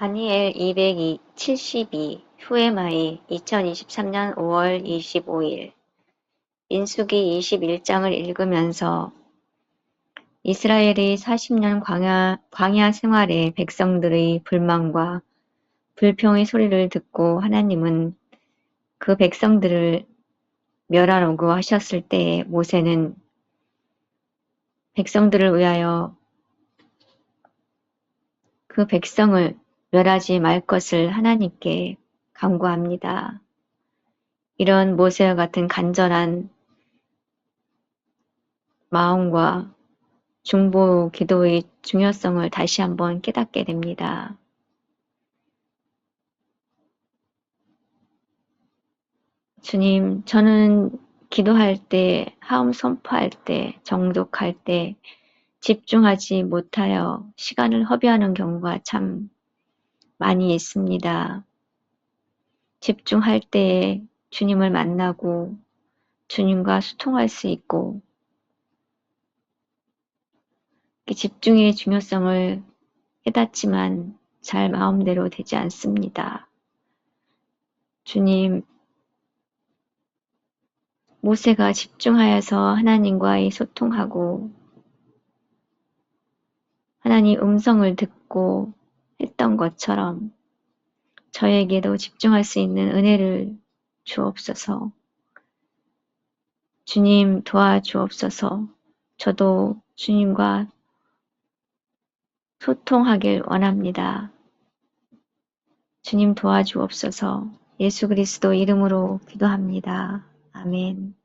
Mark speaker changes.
Speaker 1: 다니엘 272 후에마이 2023년 5월 25일. 민수기 21장을 읽으면서 이스라엘의 40년 광야, 광야 생활의 백성들의 불만과 불평의 소리를 듣고 하나님은 그 백성들을 멸하라고 하셨을 때에 모세는 백성들을 위하여 그 백성을 멸하지 말 것을 하나님께 간구합니다. 이런 모세와 같은 간절한 마음과 중보 기도의 중요성을 다시 한번 깨닫게 됩니다. 주님, 저는 기도할 때, 하음 선포할 때, 정독할 때 집중하지 못하여 시간을 허비하는 경우가 참 많이 있습니다. 집중할 때에 주님을 만나고 주님과 소통할 수 있고 집중의 중요성을 깨닫지만 잘 마음대로 되지 않습니다. 주님, 모세가 집중하여서 하나님과의 소통하고 하나님 음성을 듣고 했던 것처럼 저에게도 집중할 수 있는 은혜를 주옵소서. 주님 도와주옵소서. 저도 주님과 소통하길 원합니다. 주님 도와주옵소서. 예수 그리스도 이름으로 기도합니다. 아멘.